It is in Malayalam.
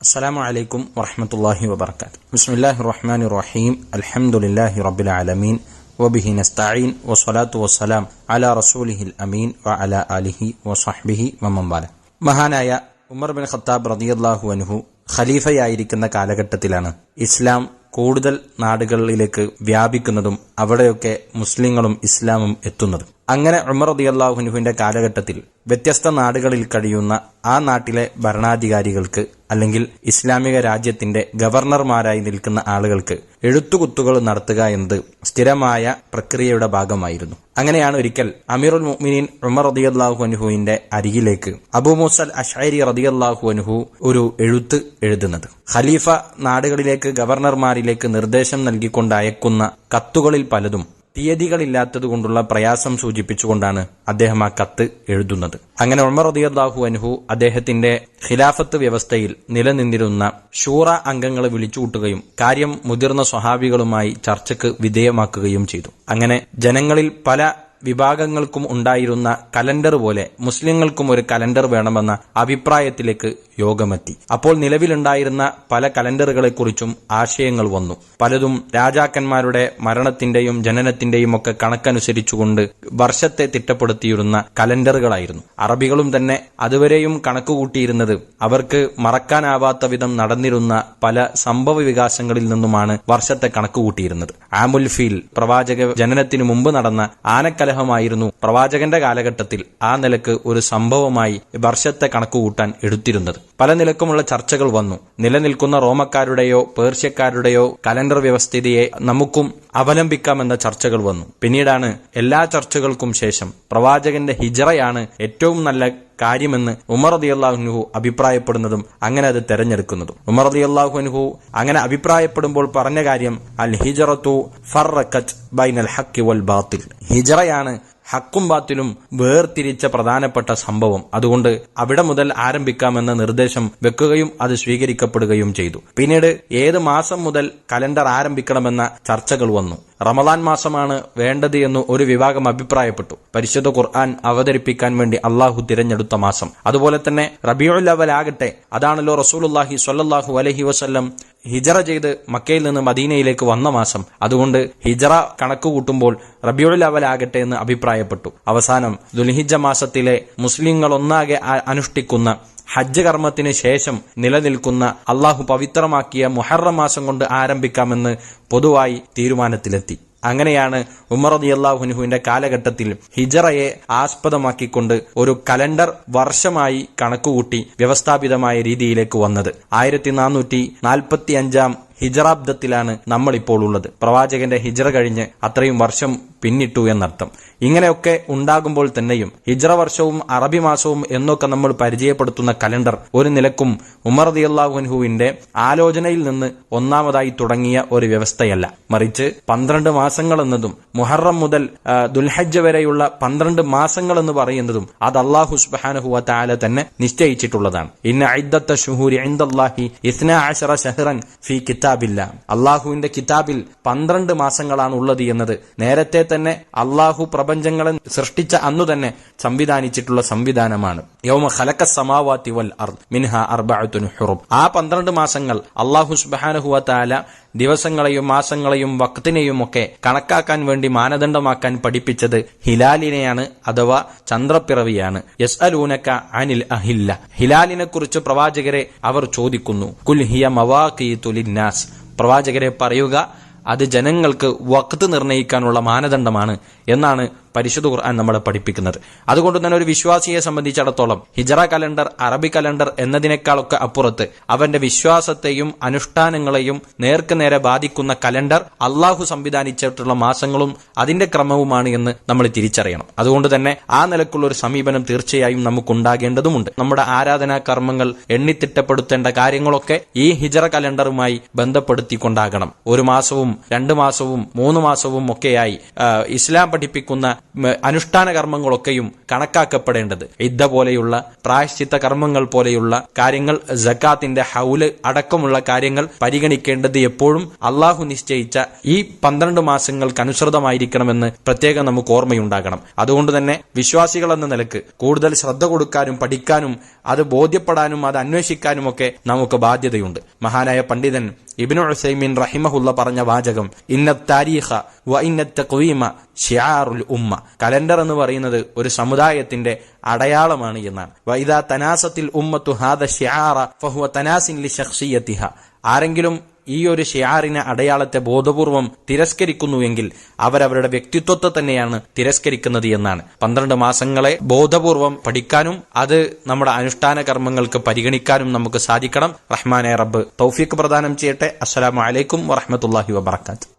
السلام عليكم ورحمة الله وبركاته بسم الله الرحمن الرحيم الحمد لله رب العالمين وبه نستعين والصلاة والسلام على رسوله الأمين وعلى آله وصحبه ومن والاه മഹാനായ ഉമർ ബിൻ ഖത്താബ് റതിയല്ലാഹു അൻഹു ഖലീഫയായിരിക്കുന്ന കാലഘട്ടത്തിലാണ് ഇസ്ലാം കൂടുതൽ നാടുകളിലേക്ക് വ്യാപിക്കുന്നതും അവിടെയൊക്കെ മുസ്ലിങ്ങളും ഇസ്ലാമും എത്തുന്നതും അങ്ങനെ ഉമർ റതിയല്ലാഹുനുവിന്റെ കാലഘട്ടത്തിൽ വ്യത്യസ്ത നാടുകളിൽ കഴിയുന്ന ആ നാട്ടിലെ ഭരണാധികാരികൾക്ക് അല്ലെങ്കിൽ ഇസ്ലാമിക രാജ്യത്തിന്റെ ഗവർണർമാരായി നിൽക്കുന്ന ആളുകൾക്ക് എഴുത്തുകുത്തുകൾ നടത്തുക എന്നത് സ്ഥിരമായ പ്രക്രിയയുടെ ഭാഗമായിരുന്നു. അങ്ങനെയാണ് ഒരിക്കൽ അമീറുൽ മുഅ്മിനീൻ ഉമർ റദിയല്ലാഹു അനുഹുവിന്റെ അരികിലേക്ക് അബു മുസൽ അഷൈരി റദിയല്ലാഹു അനുഹു ഒരു എഴുത്ത് എഴുതുന്നത്. ഖലീഫ നാടുകളിലേക്ക് ഗവർണർമാരിലേക്ക് നിർദ്ദേശം നൽകിക്കൊണ്ട് അയക്കുന്ന കത്തുകളിൽ പലതും തീയതികളില്ലാത്തതുകൊണ്ടുള്ള പ്രയാസം സൂചിപ്പിച്ചുകൊണ്ടാണ് അദ്ദേഹം ആ കത്ത് എഴുതുന്നത്. അങ്ങനെ ഉമർ റദിയല്ലാഹു അനുഹു അദ്ദേഹത്തിന്റെ ഖിലാഫത്ത് വ്യവസ്ഥയിൽ നിലനിന്നിരുന്ന ഷൂറ അംഗങ്ങളെ വിളിച്ചുകൂട്ടുകയും കാര്യം മുതിർന്ന സ്വഹാബികളുമായി ചർച്ചയ്ക്ക് വിധേയമാക്കുകയും ചെയ്തു. അങ്ങനെ ജനങ്ങളിൽ പല വിഭാഗങ്ങൾക്കും ഉണ്ടായിരുന്ന കലണ്ടർ പോലെ മുസ്ലിങ്ങൾക്കും ഒരു കലണ്ടർ വേണമെന്ന അഭിപ്രായത്തിലേക്ക് യോഗമെത്തി. അപ്പോൾ നിലവിലുണ്ടായിരുന്ന പല കലണ്ടറുകളെക്കുറിച്ചും ആശയങ്ങൾ വന്നു. പലതും രാജാക്കന്മാരുടെ മരണത്തിന്റെയും ജനനത്തിന്റെയും ഒക്കെ കണക്കനുസരിച്ചുകൊണ്ട് വർഷത്തെ തിട്ടപ്പെടുത്തിയിരുന്ന കലണ്ടറുകളായിരുന്നു. അറബികളും തന്നെ അതുവരെയും കണക്കുകൂട്ടിയിരുന്നത് അവർക്ക് മറക്കാനാവാത്ത വിധം നടന്നിരുന്ന പല സംഭവ വികാസങ്ങളിൽ നിന്നുമാണ് വർഷത്തെ കണക്കുകൂട്ടിയിരുന്നത്. ആമുൽ ഫീൽ പ്രവാചക ജനനത്തിനു മുമ്പ് നടന്ന ആനക്കലഹമായിരുന്നു പ്രവാചകന്റെ കാലഘട്ടത്തിൽ ആ നിലയ്ക്ക് ഒരു സംഭവമായി വർഷത്തെ കണക്കുകൂട്ടാൻ എടുത്തിരുന്നത്. പല നിലക്കുമുള്ള ചർച്ചകൾ വന്നു. നിലനിൽക്കുന്ന റോമക്കാരുടെയോ പേർഷ്യക്കാരുടെയോ കലണ്ടർ വ്യവസ്ഥിതിയെ നമുക്കും അവലംബിക്കാമെന്ന ചർച്ചകൾ വന്നു. പിന്നീടാണ് എല്ലാ ചർച്ചകൾക്കും ശേഷം പ്രവാചകന്റെ ഹിജറയാണ് ഏറ്റവും നല്ല കാര്യമെന്ന് ഉമർ അതി അള്ളാഹുനുഹു അഭിപ്രായപ്പെടുന്നതും അങ്ങനെ അത് തെരഞ്ഞെടുക്കുന്നതും. ഉമർ അതി അള്ളാഹുനുഹു അങ്ങനെ അഭിപ്രായപ്പെടുമ്പോൾ പറഞ്ഞ കാര്യം അൽ ഹിജറത്തു ഫർറക്കത്ത് ബൈനൽ ഹക്കി വൽ ബാത്തിൽ. ഹിജറയാണ് ഹക്കും ബാത്തിലും വേർതിരിച്ച പ്രധാനപ്പെട്ട സംഭവം. അതുകൊണ്ട് അവിടെ മുതൽ ആരംഭിക്കാമെന്ന നിർദ്ദേശം വെക്കുകയും അത് സ്വീകരിക്കപ്പെടുകയും ചെയ്തു. പിന്നീട് ഏത് മാസം മുതൽ കലണ്ടർ ആരംഭിക്കണമെന്ന ചർച്ചകൾ വന്നു. റമദാൻ മാസമാണ് വേണ്ടത് എന്ന് ഒരു വിഭാഗം അഭിപ്രായപ്പെട്ടു. പരിശുദ്ധ ഖുർആൻ അവതരിപ്പിക്കാൻ വേണ്ടി അള്ളാഹു തിരഞ്ഞെടുത്ത മാസം. അതുപോലെ തന്നെ റബിയുൽ അവൽ ആകട്ടെ അതാണല്ലോ റസൂലുല്ലാഹി സ്വല്ലല്ലാഹു അലഹി വസ്ല്ലം ഹിജറ ചെയ്ത് മക്കയിൽ നിന്ന് മദീനയിലേക്ക് വന്ന മാസം. അതുകൊണ്ട് ഹിജറ കണക്ക് കൂട്ടുമ്പോൾ റബിയുൽ അവൽ ആകട്ടെ എന്ന് അഭിപ്രായപ്പെട്ടു. അവസാനം ദുൽഹിജ മാസത്തിലെ മുസ്ലിങ്ങൾ ഒന്നാകെ അനുഷ്ഠിക്കുന്ന ഹജ്ജ് കർമ്മത്തിന് ശേഷം നിലനിൽക്കുന്ന അള്ളാഹു പവിത്രമാക്കിയ മുഹറം മാസം കൊണ്ട് ആരംഭിക്കാമെന്ന് പൊതുവായി തീരുമാനത്തിലെത്തി. അങ്ങനെയാണ് ഉമർ അലി അള്ളാഹുനുഹുവിന്റെ കാലഘട്ടത്തിൽ ഹിജറയെ ആസ്പദമാക്കിക്കൊണ്ട് ഒരു കലണ്ടർ വർഷമായി കണക്കുകൂട്ടി വ്യവസ്ഥാപിതമായ രീതിയിലേക്ക് വന്നത്. ആയിരത്തി നാനൂറ്റി നാൽപ്പത്തി അഞ്ചാം ഹിജറാബ്ദത്തിലാണ് നമ്മളിപ്പോൾ ഉള്ളത്. പ്രവാചകന്റെ ഹിജറ കഴിഞ്ഞ് അത്രയും വർഷം പിന്നിട്ടു എന്നർത്ഥം. ഇങ്ങനെയൊക്കെ ഉണ്ടാകുമ്പോൾ തന്നെയും ഇജ്ര വർഷവും അറബി മാസവും എന്നൊക്കെ നമ്മൾ പരിചയപ്പെടുത്തുന്ന കലണ്ടർ ഒരു നിലക്കും ഉമർ ദിയല്ലാഹുൻഹുവിന്റെ ആലോചനയിൽ നിന്ന് ഒന്നാമതായി തുടങ്ങിയ ഒരു വ്യവസ്ഥയല്ല. മറിച്ച് പന്ത്രണ്ട് മാസങ്ങൾ എന്നതും മുഹറം മുതൽ ദുൽഹജ്ജ വരെയുള്ള പന്ത്രണ്ട് മാസങ്ങൾ എന്ന് പറയുന്നതും അത് അള്ളാഹു സുബാനഹുവ താല തന്നെ നിശ്ചയിച്ചിട്ടുള്ളതാണ്. ഇന്ന ഐദ്ദത്ത ഷുഹൂരി ഐന്ദാഹി ഇസ്ന ആശറ ഷഹ്റൻ ഫി കിതാബില്ല അള്ളാഹുവിന്റെ കിതാബിൽ പന്ത്രണ്ട് മാസങ്ങളാണ് ഉള്ളത് എന്നത് നേരത്തെ തന്നെ അള്ളാഹു പ്രപഞ്ചങ്ങളെ സൃഷ്ടിച്ച അന്നു തന്നെ സംവിധാനിച്ചിട്ടുള്ള സംവിധാനമാണ്. യൗമ ഖലക്ക സമാവാത്തി വൽ മിൻഹ അർബഅത്തുൻ ഹുറും. ആ പന്ത്രണ്ട് മാസങ്ങൾ അള്ളാഹു സുബ്ഹാനഹു താല ദിവസങ്ങളെയും മാസങ്ങളെയും വക്തിനെയും ഒക്കെ കണക്കാക്കാൻ വേണ്ടി മാനദണ്ഡമാക്കാൻ പഠിപ്പിച്ചത് ഹിലാലിനെയാണ് അഥവാ ചന്ദ്രപ്പിറവിയാണ്. യസ് അലൂനക്ക അനിൽ അഹില്ല. ഹിലാലിനെ കുറിച്ച് പ്രവാചകരെ അവർ ചോദിക്കുന്നു. കുൽ ഹിയ മവാഖീതുലിന്നാസ് പ്രവാചകരെ പറയുക അത് ജനങ്ങൾക്ക് വക്ത് നിർണയിക്കാനുള്ള മാനദണ്ഡമാണ് എന്നാണ് പരിശുദ്ധ ഖുർആൻ നമ്മളെ പഠിപ്പിക്കുന്നത്. അതുകൊണ്ട് തന്നെ ഒരു വിശ്വാസിയെ സംബന്ധിച്ചിടത്തോളം ഹിജറ കലണ്ടർ അറബി കലണ്ടർ എന്നതിനേക്കാളൊക്കെ അപ്പുറത്ത് അവന്റെ വിശ്വാസത്തെയും അനുഷ്ഠാനങ്ങളെയും നേർക്ക് നേരെ ബാധിക്കുന്ന കലണ്ടർ അള്ളാഹു സംവിധാനിച്ചിട്ടുള്ള മാസങ്ങളും അതിന്റെ ക്രമവുമാണ് എന്ന് നമ്മൾ തിരിച്ചറിയണം. അതുകൊണ്ട് തന്നെ ആ നിലക്കുള്ള ഒരു സമീപനം തീർച്ചയായും നമുക്കുണ്ടാകേണ്ടതുമുണ്ട്. നമ്മുടെ ആരാധനാ കർമ്മങ്ങൾ എണ്ണിത്തിട്ടപ്പെടുത്തേണ്ട കാര്യങ്ങളൊക്കെ ഈ ഹിജറ കലണ്ടറുമായി ബന്ധപ്പെടുത്തിക്കൊണ്ടാകണം. ഒരു മാസവും രണ്ട് മാസവും മൂന്ന് മാസവും ഒക്കെയായി ഇസ്ലാം പഠിപ്പിക്കുന്ന അനുഷ്ഠാന കർമ്മങ്ങളൊക്കെയും കണക്കാക്കപ്പെടേണ്ടത്. ഇദ്ധ പോലെയുള്ള പ്രായശ്ചിത്ത കർമ്മങ്ങൾ പോലെയുള്ള കാര്യങ്ങൾ ജക്കാത്തിന്റെ ഹൗൽ അടക്കമുള്ള കാര്യങ്ങൾ പരിഗണിക്കേണ്ടത് എപ്പോഴും അള്ളാഹു നിശ്ചയിച്ച ഈ പന്ത്രണ്ട് മാസങ്ങൾക്ക് അനുസൃതമായിരിക്കണമെന്ന് പ്രത്യേകം നമുക്ക് ഓർമ്മയുണ്ടാകണം. അതുകൊണ്ട് തന്നെ വിശ്വാസികൾ എന്ന നിലയ്ക്ക് കൂടുതൽ ശ്രദ്ധ കൊടുക്കാനും പഠിക്കാനും അത് ബോധ്യപ്പെടാനും അത് അന്വേഷിക്കാനും ഒക്കെ നമുക്ക് ബാധ്യതയുണ്ട്. മഹാനായ പണ്ഡിതൻ ഇബിനു ഉസൈമീൻ റഹിമഹുല്ല പറഞ്ഞ വാചകം ഇന്ന താരീഖ വ ഇന്ന തഖ്വീമ ഷിയാറുൽ ഉമ്മ. കലണ്ടർ എന്ന് പറയുന്നത് ഒരു സമുദായത്തിന്റെ അടയാളമാണ് എന്നാണ്. വൈദ തനാസത്തിൽ ഉമ്മത്തു ഹാദ ഷിയാറ ഫഹുവ തനാസിൻ ലി ഷഖ്സിയത്തിഹ ആരെങ്കിലും ഈ ഒരു ഷിയാറിനെ അടയാളത്തെ ബോധപൂർവം തിരസ്കരിക്കുന്നുവെങ്കിൽ അവരവരുടെ വ്യക്തിത്വത്തെ തന്നെയാണ് തിരസ്കരിക്കുന്നത് എന്നാണ്. പന്ത്രണ്ട് മാസങ്ങളെ ബോധപൂർവം പഠിക്കാനും അത് നമ്മുടെ അനുഷ്ഠാന കർമ്മങ്ങൾക്ക് പരിഗണിക്കാനും നമുക്ക് സാധിക്കണം. റഹ്മാനെ റബ്ബ് തൗഫീഖ് പ്രദാനം ചെയ്യട്ടെ. അസ്സലാമു അലൈക്കും വറഹമത്തല്ലാഹി വബർക്കാത്ത്